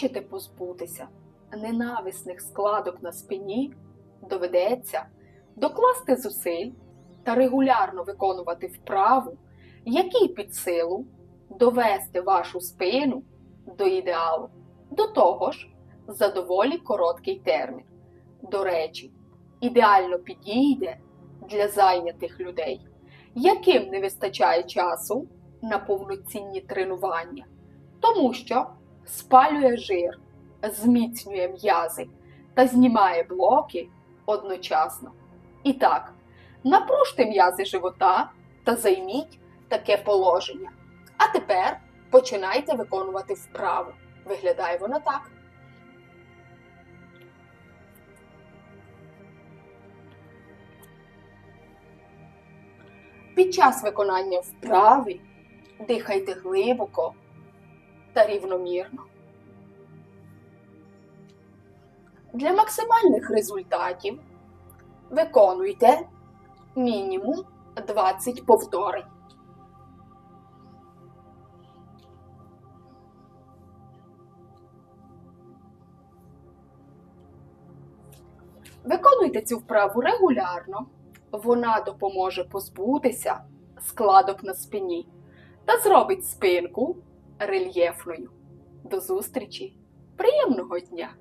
Хочете позбутися ненависних складок на спині, доведеться докласти зусиль та регулярно виконувати вправу, які під силу довести вашу спину до ідеалу. До того ж, за доволі короткий термін. До речі, ідеально підійде для зайнятих людей, яким не вистачає часу на повноцінні тренування, тому що спалює жир, зміцнює м'язи та знімає блоки одночасно. І так, напружте м'язи живота та займіть таке положення. А тепер починайте виконувати вправу. Виглядає вона так. Під час виконання вправи дихайте глибоко та рівномірно. Для максимальних результатів виконуйте мінімум 20 повторень. Виконуйте цю вправу регулярно. Вона допоможе позбутися складок на спині та зробить спинку рельєфною. До зустрічі! Приємного дня!